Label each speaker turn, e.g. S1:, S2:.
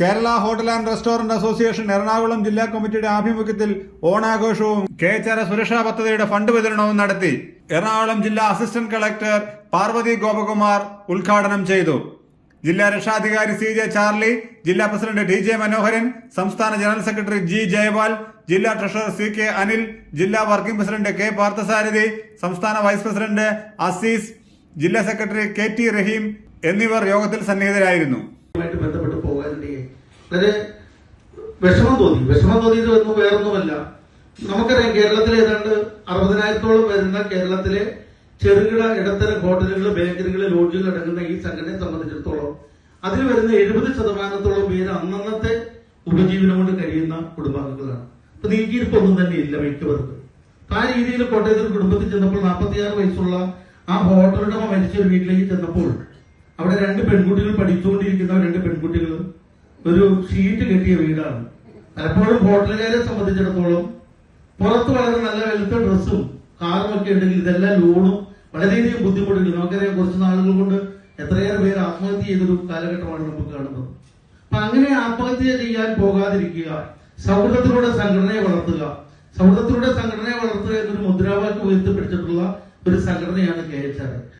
S1: Kerala hotel and restaurant association Ernakulam ജില്ലാ കമ്മിറ്റിയുടെ ആഭിമുഖ്യത്തിൽ ഓണാഘോഷവും കെ ആർ സുരക്ഷാ പദ്ധതിയുടെ ഫണ്ട് വിതരണവും നടത്തി എറണാകുളം ജില്ലാ അസിസ്റ്റന്റ് കളക്ടർ പാർവതി ഗോപകുമാർ ഉദ്ഘാടനം ചെയ്തു. ജില്ലാ രക്ഷാധികാരി സി ജെ ചാർലി ജില്ലാ പ്രസിഡന്റ് ഡി ജെ മനോഹരൻ സംസ്ഥാന ജനറൽ സെക്രട്ടറി ജി ജയപാൽ ജില്ലാ ട്രഷറർ സി കെ അനിൽ ജില്ലാ വർക്കിംഗ് പ്രസിഡന്റ് കെ പാർത്ഥസാരഥി സംസ്ഥാന വൈസ് പ്രസിഡന്റ് അസീസ് ജില്ലാ സെക്രട്ടറി കെ ടി റഹീം എന്നിവർ യോഗത്തിൽ സന്നിഹിതരായിരുന്നു.
S2: വളരെ വിഷമം തോന്നി. വിഷമം തോന്നിയത് ഒന്നും വേറൊന്നുമല്ല. നമുക്കറിയാം കേരളത്തിലെ ഏതാണ്ട് അറുപതിനായിരത്തോളം വരുന്ന കേരളത്തിലെ ചെറുകിട ഇടത്തരം ഹോട്ടലുകൾ ബേക്കറികൾ ലോഡ്ജുകൾ അടങ്ങുന്ന ഈ സംഘടനയെ സംബന്ധിച്ചിടത്തോളം അതിൽ വരുന്ന എഴുപത് ശതമാനത്തോളം പേര് അന്നന്നത്തെ ഉപജീവനം കൊണ്ട് കഴിയുന്ന കുടുംബാംഗങ്ങളാണ്. അപ്പൊ നീക്കിയിരിപ്പൊന്നും തന്നെ ഇല്ല മിക്കവർക്ക്. ആ രീതിയിൽ കോട്ടയത്തിൽ കുടുംബത്തിൽ ചെന്നപ്പോൾ നാൽപ്പത്തിയാറ് വയസ്സുള്ള ആ ഹോട്ടലുടമ മരിച്ച ഒരു വീട്ടിലേക്ക് ചെന്നപ്പോൾ അവിടെ രണ്ട് പെൺകുട്ടികൾ പഠിച്ചുകൊണ്ടിരിക്കുന്ന ഒരു ഷീറ്റ് കെട്ടിയ വീടാണ്. പലപ്പോഴും ഹോട്ടലുകാരെ സംബന്ധിച്ചിടത്തോളം പുറത്ത് വളരെ നല്ല വെളുത്ത ഡ്രസ്സും കാറും ഒക്കെ ഉണ്ടെങ്കിൽ ഇതെല്ലാം ലോണും വളരെയധികം ബുദ്ധിമുട്ടുണ്ട് നമുക്കറിയാം കുറച്ച് നാളുകൾ കൊണ്ട് എത്രയേറെ പേര് ആത്മഹത്യ ചെയ്തൊരു കാലഘട്ടമാണ് നമുക്ക് കാണുന്നത്. അപ്പൊ അങ്ങനെ ആത്മഹത്യ ചെയ്യാൻ പോകാതിരിക്കുക സൗഹൃദത്തിലൂടെ സംഘടനയെ വളർത്തുക സൗഹൃദത്തിലൂടെ സംഘടനയെ വളർത്തുക എന്നൊരു മുദ്രാവാക്യം ഉയർത്തിപ്പിടിച്ചിട്ടുള്ള ഒരു സംഘടനയാണ് കെ എച്ച് ആർ.